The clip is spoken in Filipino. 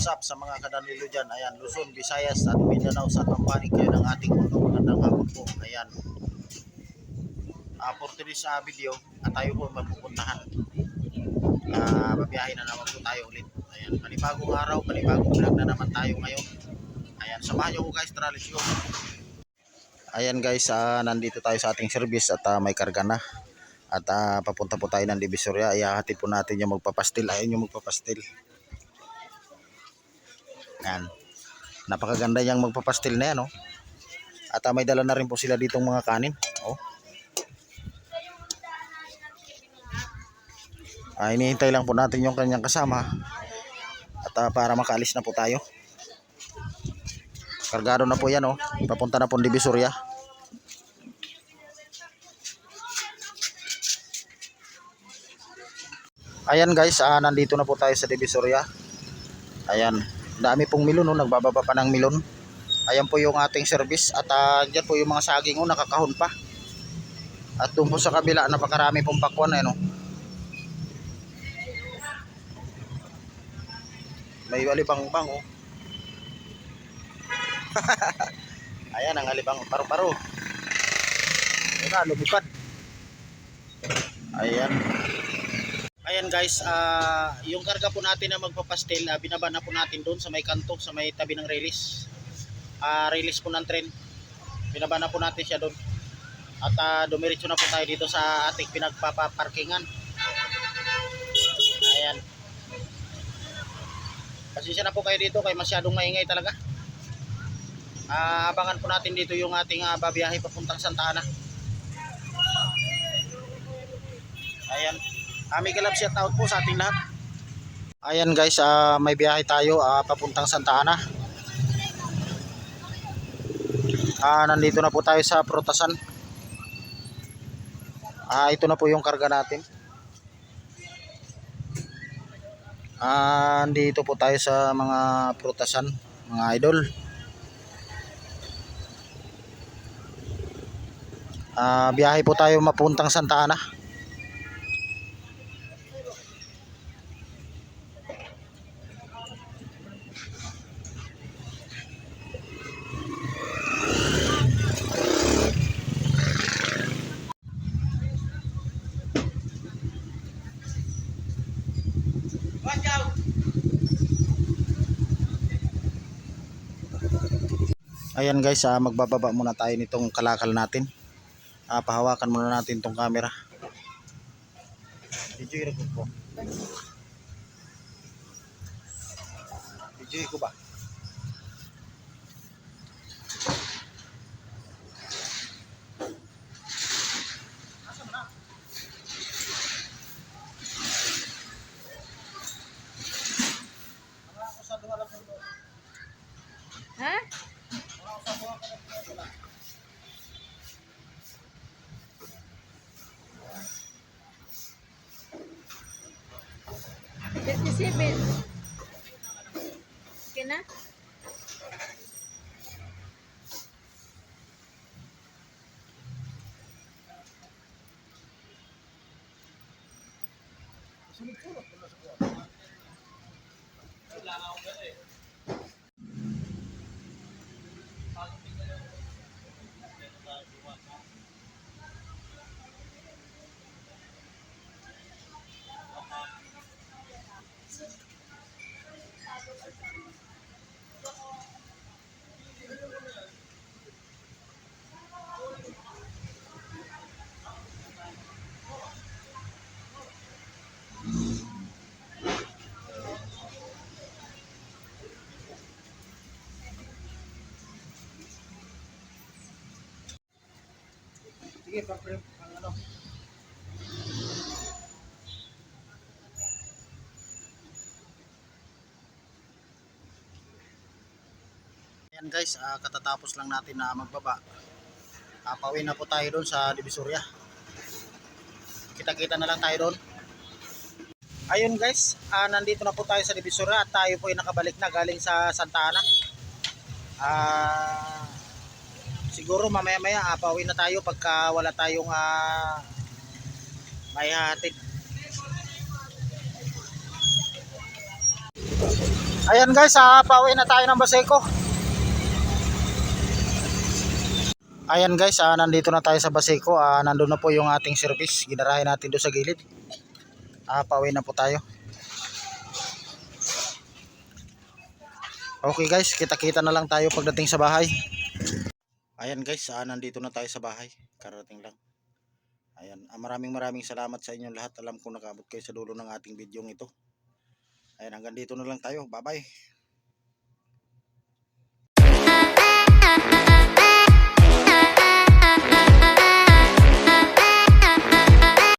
sa mga kadanilo dyan. Ayan, Luzon, Visayas at Mindanao sa pampanig kayo ng ating mundo. Magandang hapon po. Ayan. Uh, for today's uh, video, at tayo po mapupuntahan. Uh, babiyahin na naman po tayo ulit. Ayan, panibagong araw, panibagong vlog na naman tayo ngayon. Ayan, samahan nyo ko guys, tara, let's go. Ayan guys, ah, nandito tayo sa ating service at ah, may karga na. At ah, papunta po tayo ng Divisoria. Ihahatid po natin yung magpapastil. Ayun yung magpapastil. Ayan. Napakaganda yung magpapastil na yan. Oh. At ah, may dala na rin po sila ditong mga kanin. Oh. Ah, inihintay lang po natin yung kanyang kasama. At ah, para makaalis na po tayo. Kargado na po yan oh. Papunta na po ng Divisoria. Ayan guys, ah, nandito na po tayo sa Divisoria. Ayan, dami pong milon oh, nagbababa pa ng milon. Ayan po yung ating service at uh, dyan po yung mga saging oh, nakakahon pa. At doon po sa kabila, napakarami pong pakwan eh, no? May alibang bang oh. Ayan ang alibang paru-paro. Ayan lumipad. Ayan. Ayan guys, ah yung karga po natin na magpapastil, uh, binaba na po natin doon sa may kanto, sa may tabi ng release. Ah release po ng train. Binaba na po natin siya doon. At uh, dumiretso na po tayo dito sa ating pinagpapaparkingan. Ayan. Pasensya na po kayo dito kay masyadong maingay talaga. Ah, abangan po natin dito yung ating uh, babiyahe papuntang Santa Ana. Ayan. Uh, galab shout out po sa ating lahat. Ayan guys, ah, may biyahe tayo ah, papuntang Santa Ana. Ah, nandito na po tayo sa Prutasan. Ah, ito na po yung karga natin. Ah, dito po tayo sa mga Prutasan, mga idol. Ah, biyahe po tayo mapuntang Santa Ana. Ayan guys, ah, magbababa muna tayo nitong kalakal natin. Ah, pahawakan muna natin tong camera. Video ko. Video ko ba? Ha? Fifty-seven. Okay na? Sige, ang ano. Ayan guys, ah, katatapos lang natin na magbaba. Uh, pauwi na po tayo doon sa Divisoria. Kita-kita na lang tayo doon. Ayun guys, ah, nandito na po tayo sa Divisoria at tayo po ay nakabalik na galing sa Santa Ana. Ah, siguro mamaya maya ah, pauwi na tayo pagka wala tayong ah, may hatid Ayan guys, ah, pauwi na tayo ng Baseco. Ayan guys, ah, nandito na tayo sa Baseco. Ah, nandun na po yung ating service. Ginarahin natin doon sa gilid. Ah, pauwi na po tayo. Okay guys, kita-kita na lang tayo pagdating sa bahay. Ayan guys, ah, nandito na tayo sa bahay. Karating lang. Ayan, ah, maraming maraming salamat sa inyong lahat. Alam ko nakaabot kayo sa dulo ng ating video ito. Ayan, hanggang dito na lang tayo. Bye-bye.